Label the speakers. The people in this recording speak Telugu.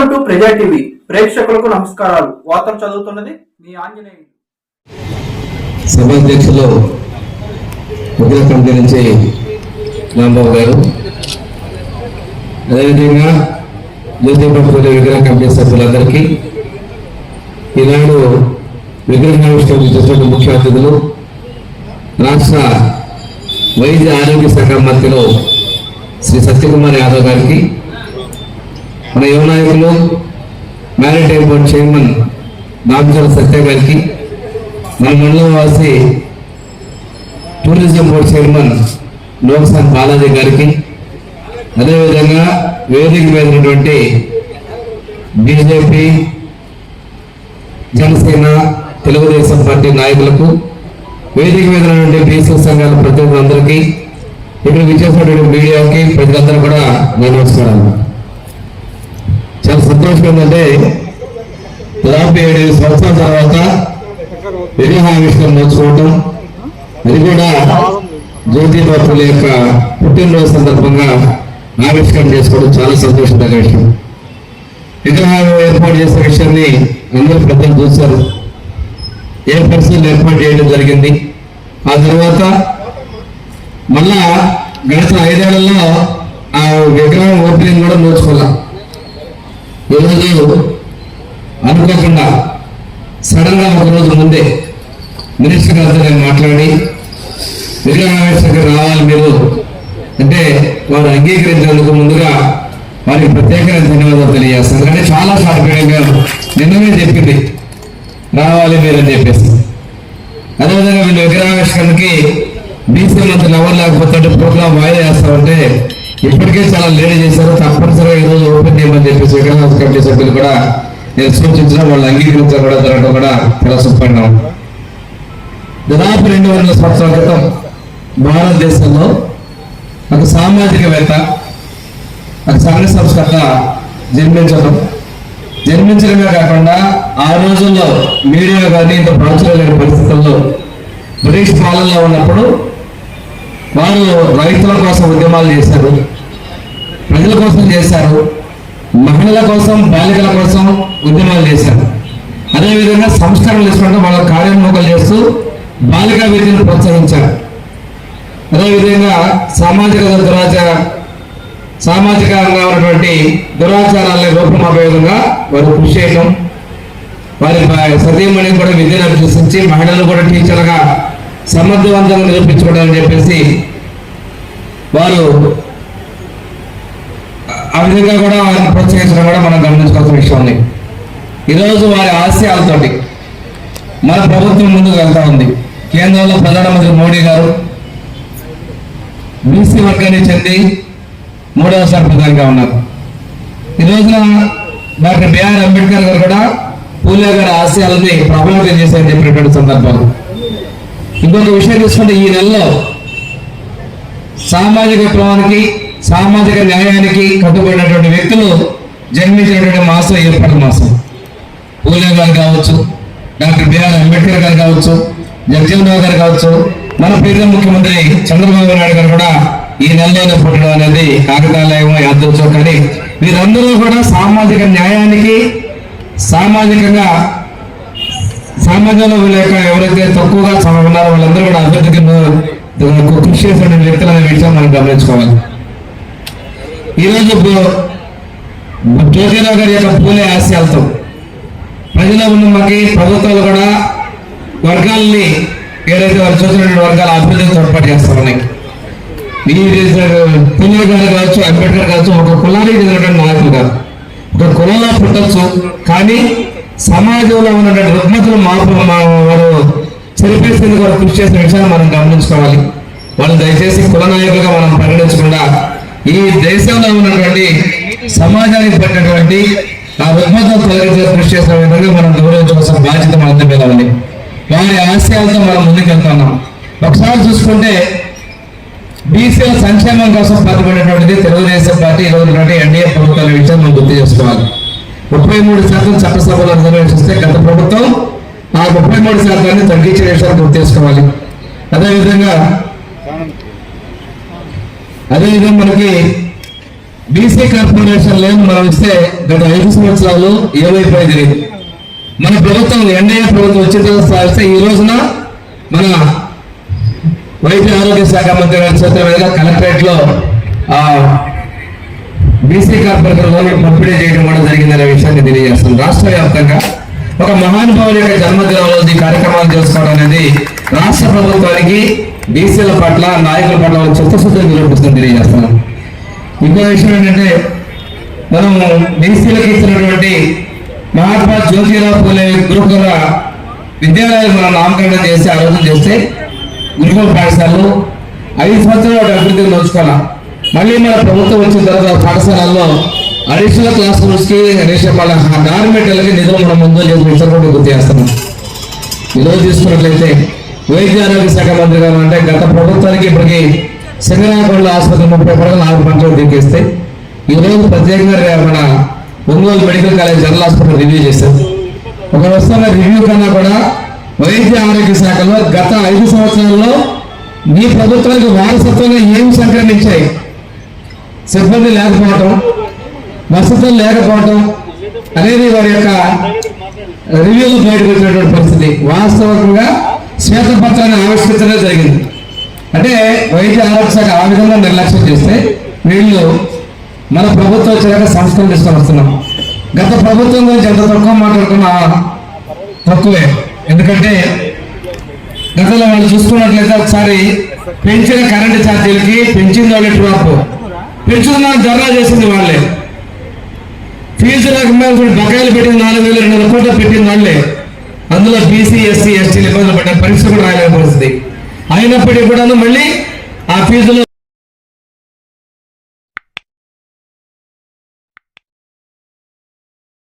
Speaker 1: వెల్కమ్ టు ప్రజా టీవీ ప్రేక్షకులకు నమస్కారాలు. వార్తలు చదువుతున్నది మీ ఆంజనేయులు.
Speaker 2: సభాధ్యక్షులు విగ్రహ కమిటీ నుంచి రాంబాబు గారు. అదేవిధంగా జ్యోతిపూడి విగ్రహ కమిటీ సభ్యులందరికీ ఈనాడు విగ్రహావిష్కరణ చేసిన ముఖ్య అతిథులు రాష్ట్ర వైద్య ఆరోగ్య శాఖ మంత్రులు శ్రీ సత్యకుమార్ యాదవ్ గారికి మన యువ నాయకులు maritime board chairman Damachala Satya గారికి మన మండలం వాసి టూరిజం బోర్డు చైర్మన్ లోక్సాన్ బాలాజీ గారికి అదేవిధంగా వేదిక మీద ఉన్నటువంటి బీజేపీ జనసేన తెలుగుదేశం పార్టీ నాయకులకు వేదిక మీద ఉన్నటువంటి బీసీ సంఘాల ప్రతినిధులందరికీ ఇక్కడ విచ్చేసినటువంటి మీడియాకి ప్రజలందరూ కూడా నేను నమస్కారాలు. చాలా ఏంటంటే దాదాపు ఏడు సంవత్సరాల తర్వాత విగ్రహావిష్కరణ నోచుకోవటం. అది కూడా జ్యోతి బాపుల యొక్క పుట్టినరోజు సందర్భంగా ఆవిష్కరణ చేసుకోవడం చాలా సంతోషంగా విషయం. విగ్రహాలు ఏర్పాటు చేసే విషయాన్ని అందరూ ప్రజలు చూశారు. ఏ పరిస్థితులు ఏర్పాటు చేయడం జరిగింది. ఆ తర్వాత మళ్ళా గత ఐదేళ్ళలో ఆ విగ్రహం ఓపెనింగ్ కూడా నోచుకోవాలి. ఈరోజు అనుకోకుండా సడన్గా ఒక ముందే మినిస్టర్ గారితో నేను మాట్లాడి విగ్రహావిష్కరణ రావాలి మీరు అంటే వారు అంగీకరించేందుకు ముందుగా వారికి ప్రత్యేకమైన ధన్యవాదాలు తెలియజేస్తాను. కానీ చాలా షార్ట్ నిన్ననే చెప్పింది. రావాలి మీరు అని చెప్పేసి. అదేవిధంగా వీళ్ళు విగ్రహావిష్కరణకి బీసీ మంత్రులు ఎవరు లేకపోతే ప్రోగ్రాం వాయిదా చేస్తామంటే ఇప్పటికే చాలా లేట్ చేశారు. తప్పనిసరిగా ఈ రోజు ఓపెన్ చేయమని చెప్పేసి విగ్రహ కమిటీ సభ్యులు కూడా నేను సూచించడం వాళ్ళు అంగీకరించడం కూడా జరగడం కూడా చాలా సుపరిణామం దాదాపు రెండు వందల సంవత్సరాల క్రితం భారతదేశంలో ఒక సామాజికవేత్త ఒక సంఘ సంస్కర్త జన్మించడం జన్మించడమే కాకుండా ఆ రోజుల్లో మీడియా కానీ ఇంత ప్రాచుర్యం లేని పరిస్థితుల్లో బ్రిటిష్ పాలనలో ఉన్నప్పుడు వారు రైతుల కోసం ఉద్యమాలు చేశారు ప్రజల కోసం చేశారు మహిళల కోసం బాలికల కోసం ఉద్యమాలు చేశారు. అదేవిధంగా సంస్కరణలు తీసుకుంటే వాళ్ళ కార్యోన్ముఖాలు చేస్తూ బాలికా విద్యను ప్రోత్సహించారు. అదేవిధంగా సామాజిక దురాచార సామాజికంగా ఉన్నటువంటి దురాచారాలని రూపమాపే విధంగా వారు కృషి చేయడం వారి సతీమణిని కూడా విద్యను అభ్యసించి మహిళలు కూడా టీచర్గా సమర్థవంతంగా నిరూపించుకోవడం అని చెప్పేసి వారు ఆ విధంగా కూడా వారిని ప్రోత్సహించడం కూడా మనం గమనించుకోవాల్సిన విషయం ఉంది. ఈరోజు వారి ఆశయాలతోటి మన ప్రభుత్వం ముందుకు వెళ్తా ఉంది. కేంద్రంలో ప్రధానమంత్రి మోడీ గారు బీసీ వర్గానికి చెంది మూడవసారి ప్రధానిగా ఉన్నారు. ఈ రోజున డాక్టర్ బిఆర్ అంబేద్కర్ గారు కూడా పూలే గారి ఆశయాలని ప్రభావితం చేశారని చెప్పినటువంటి సందర్భాలు ఇంకొక విషయం తీసుకుంటే ఈ నెలలో సామాజిక విప్లవానికి సామాజిక న్యాయానికి కట్టుబడినటువంటి వ్యక్తులు జన్మించినటువంటి మాసం ఏర్పడిన మాసం. పూలే గారు కావచ్చు డాక్టర్ బిఆర్ అంబేద్కర్ గారు కావచ్చు జగజీవన్ గారు కావచ్చు మన ప్రీతం ముఖ్యమంత్రి చంద్రబాబు నాయుడు గారు కూడా ఈ నెలలోనే పుట్టడం అనేది కాకతాళయం యాదృచ్చో కానీ వీరందరూ కూడా సామాజిక న్యాయానికి సామాజికంగా సమాజంలో లేక ఎవరైతే తక్కువగా సమ- ఉన్నారో వాళ్ళందరూ కూడా అభివృద్ధికి కృషి చేసిన వ్యక్తులు అనే విషయం మనం గమనించుకోవాలి. ఈరోజు జ్యోతిరావు గారి యొక్క పూలే ఆశయాలతో. ప్రజల ఉన్న మాకి ప్రభుత్వాలు కూడా వర్గాల్ని ఏదైతే వారు చూసినటువంటి వర్గాల అభివృద్ధికి తోడ్పాటు చేస్తారు ఉన్నాయి పుణ్య గారు కావచ్చు అంబేద్కర్ కావచ్చు ఒక కులానికి చెందినటువంటి నాయకులు కాదు. ఒక కులంలో పుట్టచ్చు కానీ సమాజంలో ఉన్నటువంటి రుగ్మతులు మార్పు వారు చెరిపేసేందుకు వారు కృషి చేసిన విషయాన్ని మనం గమనించుకోవాలి. వాళ్ళు దయచేసి కుల నాయకులుగా మనం పరిగణించకుండా ఈ దేశంలో ఉన్నటువంటి సమాజానికి పట్టినటువంటి ఆ రుగ్మతలు తొలగించే కృషి చేసిన విధంగా మనం గౌరవించవలసిన బాధ్యత మనందరి మీద ఉంది. వారి ఆశయాలతో మనం ముందుకు వెళ్తున్నాం ఒకసారి చూసుకుంటే బీసీల సంక్షేమం కోసం పాటుపడినటువంటిది తెలుగుదేశం పార్టీ ఈరోజు ఎన్డీఏ ప్రభుత్వాల విషయం మనం గుర్తు చేసుకోవాలి. ముప్పై మూడు శాతం చట్టసభలో నిర్వహిస్తే గత ప్రభుత్వం ఆ ముప్పై మూడు శాతాన్ని తగ్గించే విషయాలు గుర్తు చేసుకోవాలి. అదేవిధంగా అదేవిధంగా మనకి బీసీ కార్పొరేషన్ లేని మనం ఇస్తే గత ఐదు సంవత్సరాలు ఏమైపోయింది మన ప్రభుత్వం ఎన్డీఏ ప్రభుత్వం వచ్చిన తర్వాత సాధిస్తే ఈ రోజున మన వైద్య ఆరోగ్య శాఖ మంత్రి గారి చేతుల మీదుగా కలెక్టరేట్లో బీసీ కార్పొరేషన్ లోన్ పంపిణీ చేయడం జరిగిందనే విషయాన్ని తెలియజేస్తాం రాష్ట్ర వ్యాప్తంగా ఒక మహానుభావుల యొక్క జన్మదినం రోజు ఈ కార్యక్రమాలు చేసుకోవడం అనేది రాష్ట్ర ప్రభుత్వానికి బీసీల పట్ల నాయకుల పట్ల చిత్తశుద్ధి నిరూపిస్తుంది తెలియజేస్తున్నాం. ఇంకో విషయం ఏంటంటే మనం బీసీలకు ఇచ్చినటువంటి మహాత్మా జ్యోతిరావు పూలే గురుకుల విద్యాలయాలు మనం నామకరణం చేసి ఆ రోజు చేస్తే గురుకుల పాఠశాలలు ఐదు సంవత్సరాలు అభివృద్ధిని నోచుకోవాలి మళ్ళీ మన ప్రభుత్వం వచ్చిన తర్వాత పాఠశాలల్లో అడిషనల్ క్లాస్ రూమ్స్కి అడిషనల్ మన నిధులు మనం ముందు చేసి విషయం గుర్తు చేస్తున్నాం. ఈరోజు తీసుకున్నట్లయితే వైద్య ఆరోగ్య శాఖ మంత్రి గారు అంటే గత ప్రభుత్వానికి ఇప్పటికి సింగరాకొండ ఆసుపత్రి ముప్పై పడక నాలుగు పంటలు దిగేస్తే ఈరోజు రోజు ప్రత్యేకంగా మన Ongole medical college general hospital review చేశారు. ఒక వస్తున్న రివ్యూ కన్నా కూడా వైద్య ఆరోగ్య శాఖలో గత ఐదు సంవత్సరాల్లో మీ ప్రభుత్వానికి వారసత్వంగా ఏమి సంక్రమించాయి? సిబ్బంది లేకపోవటం వసతులు లేకపోవటం అనేది వారి యొక్క రివ్యూలు బయటకు వచ్చినటువంటి పరిస్థితి. వాస్తవంగా శ్వేతపత్రాన్ని ఆవిష్కరించడం జరిగింది. అంటే వైద్య ఆరోగ్య శాఖ ఆ విధంగా నిర్లక్ష్యం చేస్తే వీళ్ళు మన ప్రభుత్వం వచ్చాక సంస్కరణ తీసుకొని వస్తున్నాం గత ప్రభుత్వం గురించి ఎంత తక్కువ మాట్లాడుకున్నా తక్కువే. ఎందుకంటే గతంలో వాళ్ళు చూసుకున్నట్లయితే ఒకసారి పెంచిన కరెంటు ఛార్జీలకి పెంచిన వాళ్ళు డ్రాప్. పెంచుతున్న ధర్నా చేసింది వాళ్ళే. ఫీజు రకమైన బకాయిలు పెట్టింది నాలుగు వేల రెండు వందల కోట్లు పెట్టింది వాళ్ళే. అందులో బీసీ ఎస్సీ ఎస్టీలు ఇబ్బందులు పడ్డ పరీక్ష కూడా రాయలేని పరిస్థితి అయినప్పటికీ కూడా మళ్ళీ ఆ ఫీజులో